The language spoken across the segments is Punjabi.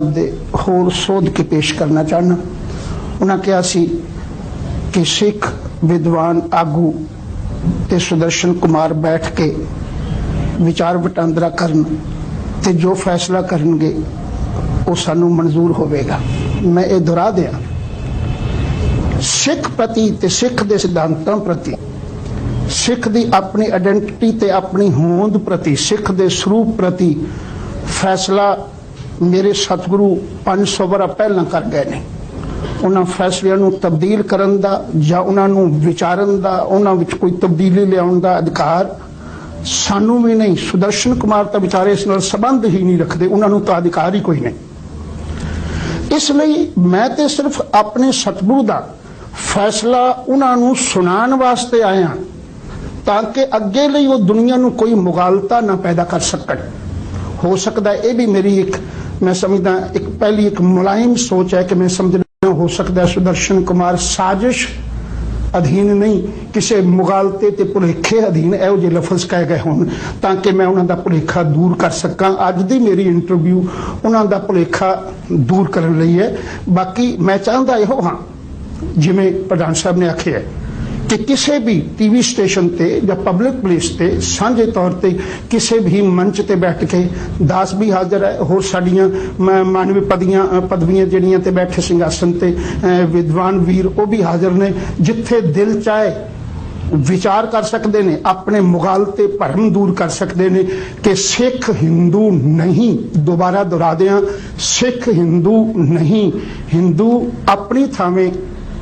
ਦੇ ਹੋਰ ਸੋਧ ਕੇ ਪੇਸ਼ ਕਰਨਾ ਚਾਹਨਾ ਉਹਨਾਂ ਕਿਹਾ ਸੀ ਕਿ ਸਿੱਖ ਵਿਦਵਾਨ ਆਗੂ ਤੇ ਸੁਦਰਸ਼ਨ ਕੁਮਾਰ ਬੈਠ ਕੇ ਵਿਚਾਰ ਵਟਾਂਦਰਾ ਕਰਨ ਤੇ ਜੋ ਫੈਸਲਾ ਕਰਨਗੇ, ਉਹ ਸਾਨੂੰ ਮਨਜ਼ੂਰ ਹੋਵੇਗਾ। ਮੈਂ ਇਹ ਦੁਹਰਾ ਦਿਆਂ। ਸਿੱਖ ਪ੍ਰਤੀ ਤੇ ਸਿੱਖ ਦੇ ਸਿਧਾਂਤਾਂ ਪ੍ਰਤੀ, ਸਿੱਖ ਦੀ ਆਪਣੀ ਆਇਡੈਂਟੀਟੀ ਤੇ ਆਪਣੀ ਹੋਂਦ ਪ੍ਰਤੀ, ਸਿੱਖ ਦੇ ਸਰੂਪ ਪ੍ਰਤੀ ਫੈਸਲਾ ਮੇਰੇ ਸਤਿਗੁਰੂ 500 ਵਰਾ ਪਹਿਲਾਂ ਕਰ ਗਏ ਨੇ। ਉਹਨਾਂ ਫੈਸਲਿਆਂ ਨੂੰ ਤਬਦੀਲ ਕਰਨ ਦਾ ਜਾਂ ਉਹਨਾਂ ਨੂੰ ਵਿਚਾਰਨ ਦਾ, ਉਹਨਾਂ ਵਿੱਚ ਕੋਈ ਤਬਦੀਲੀ ਲਿਆਉਣ ਦਾ ਅਧਿਕਾਰ ਸਾਨੂੰ ਵੀ ਨਹੀਂ। ਸੁਦਰਸ਼ਨ ਕੁਮਾਰ ਤਾਂ ਵਿਚਾਰੇ ਇਸ ਨਾਲ ਸੰਬੰਧ ਹੀ ਨਹੀਂ ਰੱਖਦੇ। ਉਹਨਾਂ ਨੂੰ ਤਾਂ ਅਧਿਕਾਰ ਹੀ ਕੋਈ ਨਹੀਂ। ਇਸ ਲਈ ਮੈਂ ਤੇ ਸਿਰਫ ਆਪਣੇ ਸਤਿਗੁਰੂ ਦਾ ਫੈਸਲਾ ਉਹਨਾਂ ਨੂੰ ਸੁਣਾਉਣ ਵਾਸਤੇ ਆਇਆ ਤਾਂ ਕਿ ਅੱਗੇ ਲਈ ਉਹ ਦੁਨੀਆ ਨੂੰ ਕੋਈ ਮੁਗਾਲਤਾ ਨਾ ਪੈਦਾ ਕਰ ਸਕਣ। ਹੋ ਸਕਦਾ ਇਹ ਵੀ ਮੇਰੀ ਇੱਕ ਮੈਂ ਸਮਝਦਾ ਇੱਕ ਪਹਿਲੀ ਇੱਕ ਮੁਲਾਇਮ ਸੋਚ ਹੈ ਕਿ ਮੈਂ ਸਮਝਦਾ ਹੋ ਸਕਦਾ ਸੁਦਰਸ਼ਨ ਕੁਮਾਰ ਸਾਜ਼ਿਸ਼ ਅਧੀਨ ਨਹੀਂ, ਕਿਸੇ ਮੁਗਾਲਤੇ ਤੇ ਭੁਲੇਖੇ ਅਧੀਨ ਇਹੋ ਜਿਹੇ ਲਫ਼ਜ਼ ਕਹਿ ਗਏ ਹੋਣ, ਤਾਂ ਕਿ ਮੈਂ ਉਹਨਾਂ ਦਾ ਭੁਲੇਖਾ ਦੂਰ ਕਰ ਸਕਾਂ। ਅੱਜ ਦੀ ਮੇਰੀ ਇੰਟਰਵਿਊ ਉਹਨਾਂ ਦਾ ਭੁਲੇਖਾ ਦੂਰ ਕਰਨ ਲਈ ਹੈ। ਬਾਕੀ ਮੈਂ ਚਾਹੁੰਦਾ ਇਹੋ ਹਾਂ, ਜਿਵੇਂ ਪ੍ਰਧਾਨ ਸਾਹਿਬ ਨੇ ਆਖਿਆ ਹੈ ਕਿ ਕਿਸੇ ਵੀ ਟੀਵੀ ਸਟੇਸ਼ਨ ਤੇ ਜਾਂ ਪਬਲਿਕ ਪਲੇਸ ਤੇ ਸਾਂਝੇ ਤੌਰ ਤੇ ਕਿਸੇ ਵੀ ਮੰਚ ਤੇ ਬੈਠ ਕੇ ਦਾਸ ਵੀ ਹਾਜ਼ਰ ਹੈ। ਹੋਰ ਸਾਡੀਆਂ ਮ- ਪਦੀਆਂ ਪਦਵੀਆਂ ਜਿਹੜੀਆਂ ਤੇ ਬੈਠੇ ਸਿੰਘਾਸਨ ਤੇ ਵਿਦਵਾਨ ਵੀਰ ਉਹ ਵੀ ਹਾਜ਼ਰ ਨੇ। ਜਿੱਥੇ ਦਿਲ ਚਾਹੇ ਵਿਚਾਰ ਕਰ ਸਕਦੇ ਨੇ, ਆਪਣੇ ਮੁਗਲ ਤੇ ਭਰਮ ਦੂਰ ਕਰ ਸਕਦੇ ਨੇ ਕਿ ਸਿੱਖ ਹਿੰਦੂ ਨਹੀਂ। ਦੁਬਾਰਾ ਦੁਹਰਾ ਦਿਆਂ, ਸਿੱਖ ਹਿੰਦੂ ਨਹੀਂ। ਹਿੰਦੂ ਆਪਣੀ ਥਾਵੇਂ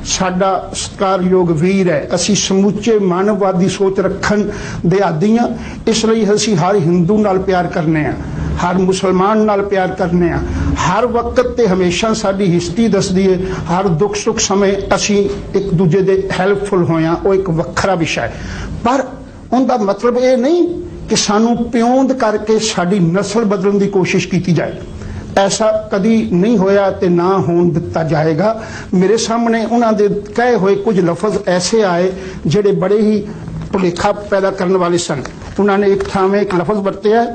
ਸਾਡਾ ਸਤਿਕਾਰਯੋਗ ਵੀਰ ਹੈ। ਅਸੀਂ ਸਮੁੱਚੇ ਮਾਨਵਵਾਦੀ ਸੋਚ ਰੱਖਣ ਦੇ ਆਦੀ ਹਾਂ। ਇਸ ਲਈ ਅਸੀਂ ਹਰ ਹਿੰਦੂ ਨਾਲ ਪਿਆਰ ਕਰਨੇ ਆ ਹਰ ਮੁਸਲਮਾਨ ਨਾਲ ਪਿਆਰ ਕਰਨੇ ਆ ਹਰ ਵਕਤ ਤੇ ਹਮੇਸ਼ਾ ਸਾਡੀ ਹਿਸਟਰੀ ਦੱਸਦੀ ਹੈ ਹਰ ਦੁੱਖ ਸੁੱਖ ਸਮੇਂ ਅਸੀਂ ਇੱਕ ਦੂਜੇ ਦੇ ਹੈਲਪਫੁਲ ਹੋਇਆ ਉਹ ਇੱਕ ਵੱਖਰਾ ਵਿਸ਼ਾ ਹੈ। ਪਰ ਉਹਦਾ ਮਤਲਬ ਇਹ ਨਹੀਂ ਕਿ ਸਾਨੂੰ ਪਿਉਂਦ ਕਰਕੇ ਸਾਡੀ ਨਸਲ ਬਦਲਣ ਦੀ ਕੋਸ਼ਿਸ਼ ਕੀਤੀ ਜਾਏ। ਐਸਾ ਕਦੀ ਨਹੀਂ ਹੋਇਆ ਤੇ ਨਾ ਹੋਣ ਦਿੱਤਾ ਜਾਏਗਾ। ਮੇਰੇ ਸਾਹਮਣੇ ਉਹਨਾਂ ਦੇ ਕਹੇ ਹੋਏ ਕੁਝ ਲਫ਼ਜ਼ ਐਸੇ ਆਏ ਜਿਹੜੇ ਬੜੇ ਹੀ ਭੁਲੇਖਾ ਪੈਦਾ ਕਰਨ ਵਾਲੇ ਸਨ। ਉਹਨਾਂ ਨੇ ਇੱਕ ਥਾਵੇਂ ਇੱਕ ਲਫ਼ਜ਼ ਵਰਤਿਆ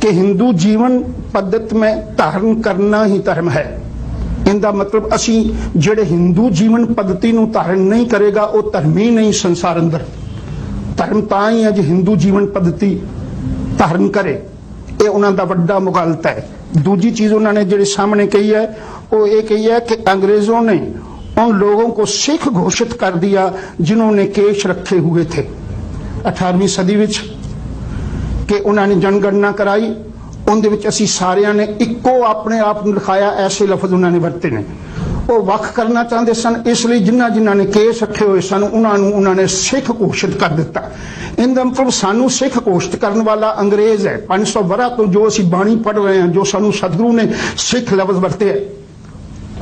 ਕਿ ਹਿੰਦੂ ਜੀਵਨ ਪੱਧਤ ਮੈਂ ਧਾਰਨ ਕਰਨਾ ਹੀ ਧਰਮ ਹੈ। ਇਹਦਾ ਮਤਲਬ ਅਸੀਂ ਜਿਹੜੇ ਹਿੰਦੂ ਜੀਵਨ ਪੱਧਤੀ ਨੂੰ ਧਾਰਨ ਨਹੀਂ ਕਰੇਗਾ, ਉਹ ਧਰਮੀ ਨਹੀਂ ਸੰਸਾਰ ਅੰਦਰ। ਧਰਮ ਤਾਂ ਹੀ ਹੈ ਜੇ ਹਿੰਦੂ ਜੀਵਨ ਪੱਧਤੀ ਧਾਰਨ ਕਰੇ। ਇਹ ਉਹਨਾਂ ਦਾ ਵੱਡਾ ਮੁਗਾਲਤਾ ਹੈ ਦੂਜੀ ਚੀਜ਼ ਉਹਨਾਂ ਨੇ ਜਿਹੜੇ ਸਾਹਮਣੇ ਕਹੀ ਹੈ ਉਹ ਇਹ ਕਹੀ ਹੈ ਕਿ अंग्रेजों ने उन लोगों को सिख घोषित कर दिया जिन्होंने केश रखे हुए थे 18ਵੀਂ ਸਦੀ ਵਿੱਚ ਕਿ ਉਹਨਾਂ ਨੇ ਜਨਗਣਨਾ ਕਰਾਈ ਉਹਦੇ ਵਿੱਚ ਅਸੀਂ ਸਾਰਿਆਂ ਨੇ ਇੱਕੋ ਆਪਣੇ ਆਪ ਨੂੰ ਲਿਖਾਇਆ ਐਸੇ ਲਫ਼ਜ਼ ਉਹਨਾਂ ਨੇ ਵਰਤੇ ਨੇ ਉਹ ਵੱਖ ਕਰਨਾ ਚਾਹੁੰਦੇ ਸਨ, ਇਸ ਲਈ ਜਿਨ੍ਹਾਂ ਜਿਨ੍ਹਾਂ ਨੇ ਕੇਸ ਰੱਖੇ ਹੋਏ ਸਨ, ਉਹਨਾਂ ਨੂੰ ਉਹਨਾਂ ਨੇ ਸਿੱਖ ਘੋਸ਼ਿਤ ਕਰ ਦਿੱਤਾ। ਇਹਦਾ ਮਤਲਬ ਸਾਨੂੰ ਸਿੱਖ ਘੋਸ਼ਿਤ ਕਰਨ ਵਾਲਾ ਅੰਗਰੇਜ਼ ਹੈ। 500 ਵਰਾ ਤੋਂ ਜੋ ਅਸੀਂ ਬਾਣੀ ਪੜ੍ਹ ਰਹੇ ਹਾਂ, ਜੋ ਸਾਨੂੰ ਸਤਿਗੁਰੂ ਨੇ ਸਿੱਖ ਲਫ਼ਜ਼ ਵਰਤੇ ਹੈ,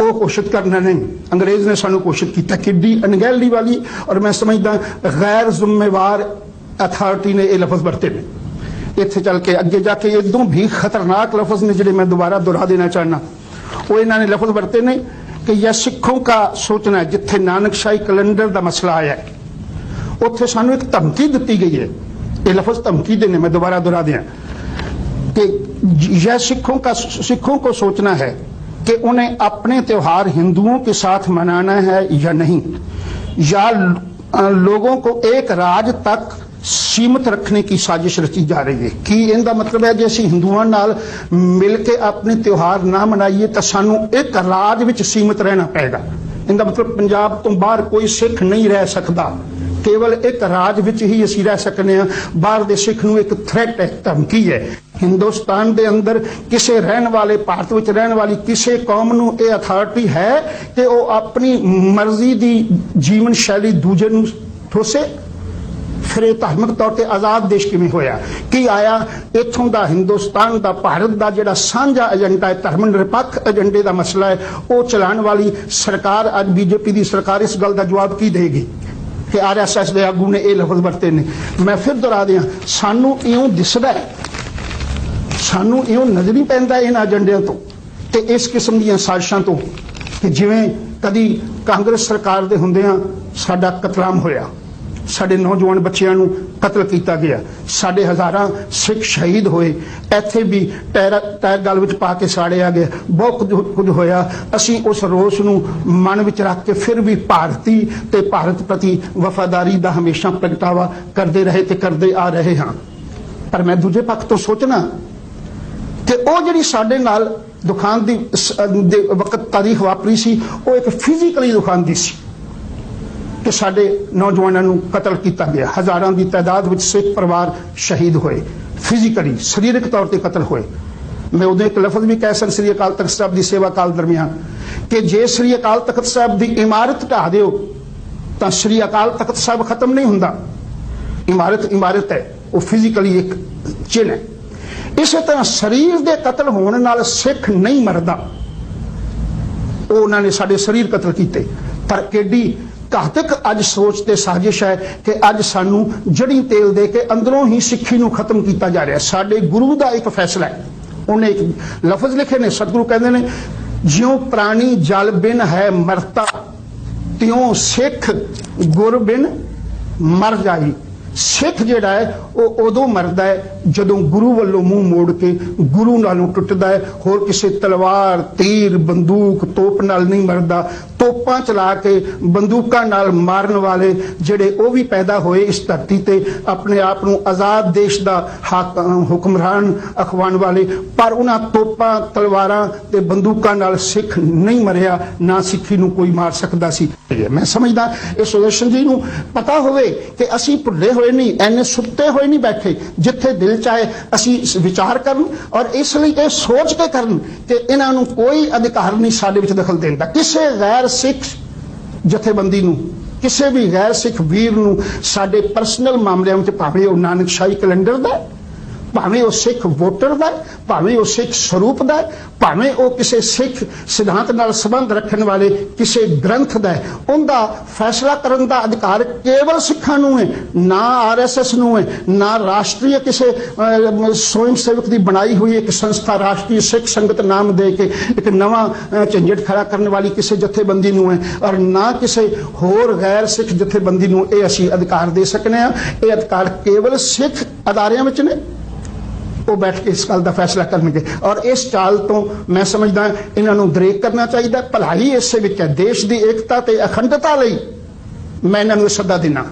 ਉਹ ਘੋਸ਼ਿਤ ਕਰਨਾ ਨਹੀਂ। ਅੰਗਰੇਜ਼ ਨੇ ਸਾਨੂੰ ਘੋਸ਼ਿਤ ਕੀਤਾ ਕਿੱਡੀ ਅਣਗਹਿਲੀ ਵਾਲੀ, ਔਰ ਮੈਂ ਸਮਝਦਾ ਗੈਰ ਜ਼ਿੰਮੇਵਾਰ ਅਥਾਰਟੀ ਨੇ ਇਹ ਲਫ਼ਜ਼ ਵਰਤੇ ਨੇ। ਇੱਥੇ ਚੱਲ ਕੇ ਅੱਗੇ ਜਾ ਕੇ ਇਦੋਂ ਵੀ ਖਤਰਨਾਕ ਲਫ਼ਜ਼ ਨੇ ਜਿਹੜੇ ਮੈਂ ਦੁਬਾਰਾ ਦੁਹਰਾ ਦੇਣਾ ਚਾਹਨਾ ਉਹ ਇਹਨਾਂ ਨੇ ਲਫ਼ਜ਼ ਵਰਤੇ ਨੇ। ਕਿ ਇਹ ਸਿੱਖਾਂ ਦਾ ਸੋਚਣਾ ਜਿੱਥੇ ਨਾਨਕ ਸ਼ਾਹੀ ਕੈਲੰਡਰ ਦਾ ਮਸਲਾ ਆਇਆ ਉੱਥੇ ਸਾਨੂੰ ਇੱਕ ਧਮਕੀ ਦਿੱਤੀ ਗਈ ਹੈ। ਇਹ ਲਫ਼ਜ਼ ਧਮਕੀ ਦੇਨੇ ਮੈਂ ਦੁਬਾਰਾ ਦੁਹਰਾ ਦਿਆਂ। کہ یہ سکھوں کا سکھوں کو سوچنا ہے کہ انہیں اپنے تیوہار ہندوؤں کے ساتھ منانا ہے یا نہیں یا لوگوں کو ایک راج تک तक ਸੀਮਤ ਰੱਖਣੇ की ਸਾਜ਼ਿਸ਼ ਰਚੀ ਜਾ ਰਹੀ ਹੈ ਕੀ ਇਹਦਾ ਮਤਲਬ ਹੈ ਜੇ ਅਸੀਂ ਹਿੰਦੂਆਂ ਨਾਲ ਮਿਲ ਕੇ ਆਪਣੇ ਤਿਉਹਾਰ ਨਾ ਮਨਾਈਏ ਤਾਂ ਸਾਨੂੰ ਇੱਕ ਰਾਜ ਵਿੱਚ ਸੀਮਤ ਰਹਿਣਾ ਪਏਗਾ ਇਹਦਾ ਮਤਲਬ ਪੰਜਾਬ ਤੋਂ ਬਾਹਰ ਕੋਈ ਸਿੱਖ ਨਹੀਂ ਰਹਿ ਸਕਦਾ ਕੇਵਲ ਇੱਕ ਰਾਜ ਵਿੱਚ ਹੀ ਅਸੀਂ ਰਹਿ ਸਕਨੇ ਆ ਬਾਹਰ ਦੇ ਸਿੱਖ ਨੂੰ ਇੱਕ ਥ੍ਰੈਟ ਹੈ ਧਮਕੀ ਹੈ ਹਿੰਦੁਸਤਾਨ ਦੇ ਅੰਦਰ ਕਿਸੇ ਰਹਿਣ ਵਾਲੇ ਭਾਰਤ ਵਿੱਚ ਰਹਿਣ ਵਾਲੀ ਕਿਸੇ ਕੌਮ ਨੂੰ ਇਹ ਅਥਾਰਟੀ ਹੈ ਕਿ ਉਹ ਆਪਣੀ ਮਰਜ਼ੀ ਦੀ ਜੀਵਨ ਸ਼ੈਲੀ ਦੂਜੇ ਨੂੰ ਠੋਸੇ ਫਿਰ ਇਹ ਧਾਰਮਿਕ ਤੌਰ ਤੇ ਆਜ਼ਾਦ ਦੇਸ਼ ਕਿਵੇਂ ਹੋਇਆ? ਕੀ ਆਇਆ? ਇੱਥੋਂ ਦਾ ਹਿੰਦੁਸਤਾਨ ਦਾ, ਭਾਰਤ ਦਾ ਜਿਹੜਾ ਸਾਂਝਾ ਏਜੰਡਾ ਹੈ, ਧਰਮ ਨਿਰਪੱਖ ਏਜੰਡੇ ਦਾ ਮਸਲਾ ਹੈ, ਉਹ ਚਲਾਉਣ ਵਾਲੀ ਸਰਕਾਰ ਅੱਜ ਬੀਜੇਪੀ ਦੀ ਸਰਕਾਰ ਇਸ ਗੱਲ ਦਾ ਜਵਾਬ ਕੀ ਦੇਗੀ? ਕਿ ਆਰਐਸਐਸ ਦੇ ਆਗੂ ਨੇ ਇਹ ਲਫ਼ਜ਼ ਵਰਤੇ ਨੇ। ਮੈਂ ਫਿਰ ਦੁਹਰਾ ਦਿਆਂ, ਸਾਨੂੰ ਇਉਂ ਦਿਸਦਾ ਸਾਨੂੰ ਇਉਂ ਨਜ਼ਰ ਨਹੀਂ ਪੈਂਦਾ ਇਹਨਾਂ ਏਜੰਡਿਆਂ ਤੋਂ ਤੇ ਇਸ ਕਿਸਮ ਦੀਆਂ ਸਾਜ਼ਿਸ਼ਾਂ ਤੋਂ ਕਿ ਜਿਵੇਂ ਕਦੀ ਕਾਂਗਰਸ ਸਰਕਾਰ ਦੇ ਹੁੰਦਿਆਂ ਸਾਡਾ ਕਤਲਾਮ ਹੋਇਆ। ਸਾਡੇ ਨੌਜਵਾਨ ਬੱਚਿਆਂ ਨੂੰ ਕਤਲ ਕੀਤਾ ਗਿਆ। ਸਾਡੇ ਹਜ਼ਾਰਾਂ ਸਿੱਖ ਸ਼ਹੀਦ ਹੋਏ। ਇੱਥੇ ਵੀ ਟਾਇਰ ਟਾਇਰ ਗਲ ਵਿੱਚ ਪਾ ਕੇ ਸਾੜਿਆ ਗਿਆ। ਬਹੁਤ ਕੁਝ- ਕੁਝ ਹੋਇਆ। ਅਸੀਂ ਉਸ ਰੋਸ ਨੂੰ ਮਨ ਵਿੱਚ ਰੱਖ ਕੇ ਫਿਰ ਵੀ ਭਾਰਤੀ ਤੇ ਭਾਰਤ ਪ੍ਰਤੀ ਵਫਾਦਾਰੀ ਦਾ ਹਮੇਸ਼ਾ ਪ੍ਰਗਟਾਵਾ ਕਰਦੇ ਰਹੇ ਤੇ ਕਰਦੇ ਆ ਰਹੇ ਹਾਂ। ਪਰ ਮੈਂ ਦੂਜੇ ਪੱਖ ਤੋਂ ਸੋਚਣਾ ਕਿ ਉਹ ਜਿਹੜੀ ਸਾਡੇ ਨਾਲ ਦੁਕਾਨ ਦੀ ਵਕਤ ਤਾਰੀਖ ਵਾਪਰੀ ਸੀ, ਉਹ ਇੱਕ ਫਿਜ਼ੀਕਲੀ ਦੁਕਾਨ ਦੀ ਸੀ। ਕਿ ਸਾਡੇ ਨੌਜਵਾਨਾਂ ਨੂੰ ਕਤਲ ਕੀਤਾ ਗਿਆ। ਹਜ਼ਾਰਾਂ ਦੀ ਤਾਦਾਦ ਵਿੱਚ ਸਿੱਖ ਪਰਿਵਾਰ ਸ਼ਹੀਦ ਹੋਏ। ਫਿਜ਼ੀਕਲੀ ਸਰੀਰਕ ਤੌਰ ਤੇ ਕਤਲ ਹੋਏ। ਮੈਂ ਉਦੋਂ ਇੱਕ ਲਫ਼ਜ਼ ਵੀ ਕਹਿ ਸਕਦਾ, ਸ੍ਰੀ ਅਕਾਲ ਤਖਤ ਸਾਹਿਬ ਦੀ ਸੇਵਾ ਕਾਲ ਦਰਮਿਆਨ, ਕਿ ਜੇ ਸ੍ਰੀ ਅਕਾਲ ਤਖਤ ਸਾਹਿਬ ਦੀ ਇਮਾਰਤ ਢਾਹ ਦਿਓ, ਤਾਂ ਸ੍ਰੀ ਅਕਾਲ ਤਖਤ ਸਾਹਿਬ ਖਤਮ ਨਹੀਂ ਹੁੰਦਾ। ਇਮਾਰਤ ਇਮਾਰਤ ਹੈ, ਉਹ ਫਿਜ਼ੀਕਲੀ ਇੱਕ ਚਿੰਨ੍ਹ ਹੈ। ਇਸੇ ਤਰ੍ਹਾਂ ਸਰੀਰ ਦੇ ਕਤਲ ਹੋਣ ਨਾਲ ਸਿੱਖ ਨਹੀਂ ਮਰਦਾ। ਉਹ ਉਹਨਾਂ ਨੇ ਸਾਡੇ ਸਰੀਰ ਕਤਲ ਕੀਤੇ। ਪਰ ਕਿੱਡੀ ਘਾਤਕ ਅੱਜ ਸੋਚ ਤੇ ਸਾਜ਼ਿਸ਼ ਹੈ ਕਿ ਅੱਜ ਸਾਨੂੰ ਜੜੀ ਤੇਲ ਦੇ ਕੇ ਅੰਦਰੋਂ ਹੀ ਸਿੱਖੀ ਨੂੰ ਖਤਮ ਕੀਤਾ ਜਾ ਰਿਹਾ ਸਾਡੇ ਗੁਰੂ ਦਾ ਇੱਕ ਫੈਸਲਾ ਹੈ। ਉਹਨੇ ਇੱਕ ਲਫ਼ਜ਼ ਲਿਖੇ ਨੇ, ਸਤਿਗੁਰੂ ਕਹਿੰਦੇ ਨੇ, ਜਿਉ ਪ੍ਰਾਣੀ ਜਲ ਬਿਨ ਹੈ ਮਰਤਾ, ਤਿਉ ਸਿੱਖ ਗੁਰ ਬਿਨ ਮਰ ਜਾਈ। ਸਿੱਖ ਜਿਹੜਾ ਹੈ, ਉਹ ਉਦੋਂ ਮਰਦਾ ਹੈ ਜਦੋਂ ਗੁਰੂ ਵੱਲੋਂ ਮੂੰਹ ਮੋੜ ਕੇ ਗੁਰੂ ਨਾਲੋਂ ਟੁੱਟਦਾ ਹੈ। ਹੋਰ ਕਿਸੇ ਤਲਵਾਰ, ਤੀਰ, ਬੰਦੂਕ, ਤੋਪ ਨਾਲ ਨਹੀਂ ਮਰਦਾ। ਤੋਪਾਂ ਚਲਾ ਕੇ ਬੰਦੂਕਾਂ ਨਾਲ ਮਾਰਨ ਵਾਲੇ ਜਿਹੜੇ ਉਹ ਵੀ ਪੈਦਾ ਹੋਏ ਇਸ ਧਰਤੀ ਤੇ, ਆਪਣੇ ਆਪ ਨੂੰ ਆਜ਼ਾਦ ਦੇਸ਼ ਦਾ ਹਾਕ- ਹੁਕਮਰਾਨ ਅਖਵਾਉਣ ਵਾਲੇ। ਪਰ ਉਹਨਾਂ ਤੋਪਾਂ, ਤਲਵਾਰਾਂ ਤੇ ਬੰਦੂਕਾਂ ਨਾਲ ਸਿੱਖ ਨਹੀਂ ਮਰਿਆ, ਨਾ ਸਿੱਖੀ ਨੂੰ ਕੋਈ ਮਾਰ ਸਕਦਾ ਸੀ। ਮੈਂ ਸਮਝਦਾ ਇਹ ਸੁਦਰਸ਼ਨ ਜੀ ਨੂੰ ਪਤਾ ਹੋਵੇ ਕਿ ਅਸੀਂ ਭੁੱਲੇ ਹੋਏ ਨਹੀਂ, ਐਨੇ ਸੁੱਤੇ ਹੋਏ ਨਹੀਂ ਬੈਠੇ, ਜਿੱਥੇ ਦਿਲ ਚਾਹੇ ਅਸੀਂ ਵਿਚਾਰ ਕਰਨ ਔਰ ਇਸ ਲਈ ਇਹ ਸੋਚ ਕੇ ਕਰਨ ਕਿ ਇਹਨਾਂ ਨੂੰ ਕੋਈ ਅਧਿਕਾਰ ਨਹੀਂ ਸਾਡੇ ਵਿੱਚ ਦਖਲ ਦੇਣ ਦਾ। ਕਿਸੇ ਗੈਰ ਸਿੱਖ ਜਥੇਬੰਦੀ ਨੂੰ, ਕਿਸੇ ਵੀ ਗੈਰ ਸਿੱਖ ਵੀਰ ਨੂੰ ਸਾਡੇ ਪਰਸਨਲ ਮਾਮਲਿਆਂ ਵਿੱਚ ਭਾਵੇਂ ਉਹ ਨਾਨਕ ਸ਼ਾਹੀ ਕੈਲੰਡਰ ਦਾ ਭਾਵੇਂ ਉਹ ਸਿੱਖ ਵੋਟਰ ਦਾ ਭਾਵੇਂ ਉਹ ਸਿੱਖ ਸਰੂਪ ਦਾ ਭਾਵੇਂ ਉਹ ਕਿਸੇ ਸਿੱਖ ਸਿਧਾਂਤ ਨਾਲ ਸੰਬੰਧ ਰੱਖਣ ਵਾਲੇ ਕਿਸੇ ਗ੍ਰੰਥ ਦਾ ਉਹਦਾ ਫੈਸਲਾ ਕਰਨ ਦਾ ਅਧਿਕਾਰ ਕੇਵਲ ਸਿੱਖਾਂ ਨੂੰ ਹੈ ਨਾ ਆਰਐਸਐਸ ਨੂੰ ਹੈ ਨਾ ਰਾਸ਼ਟਰੀ ਕਿਸੇ ਅਹ, ਸਵੈਮ ਸੇਵਕ ਦੀ ਬਣਾਈ ਹੋਈ ਇੱਕ ਸੰਸਥਾ ਰਾਸ਼ਟਰੀ ਸਿੱਖ ਸੰਗਤ ਨਾਮ ਦੇ ਕੇ ਇੱਕ ਨਵਾਂ ਝੰਜਟ ਖੜਾ ਕਰਨ ਵਾਲੀ ਕਿਸੇ ਜਥੇਬੰਦੀ ਨੂੰ ਹੈ ਔਰ ਨਾ ਕਿਸੇ ਹੋਰ ਗੈਰ ਸਿੱਖ ਜਥੇਬੰਦੀ ਨੂੰ ਇਹ ਅਸੀਂ ਅਧਿਕਾਰ ਦੇ ਸਕਨੇ ਆ ਇਹ ਅਧਿਕਾਰ ਕੇਵਲ ਸਿੱਖ ਅਦਾਰਿਆਂ ਵਿੱਚ ਨੇ। ਉਹ ਬੈਠ ਕੇ ਇਸ ਗੱਲ ਦਾ ਫੈਸਲਾ ਕਰਨਗੇ। ਔਰ ਇਸ ਚਾਲ ਤੋਂ ਮੈਂ ਸਮਝਦਾ ਇਹਨਾਂ ਨੂੰ ਦਰੇਕ ਕਰਨਾ ਚਾਹੀਦਾ। ਭਲਾਈ ਇਸੇ ਵਿੱਚ ਹੈ। ਦੇਸ਼ ਦੀ ਏਕਤਾ ਤੇ ਅਖੰਡਤਾ ਲਈ ਮੈਂ ਇਹਨਾਂ ਨੂੰ ਸੱਦਾ ਦਿੰਦਾ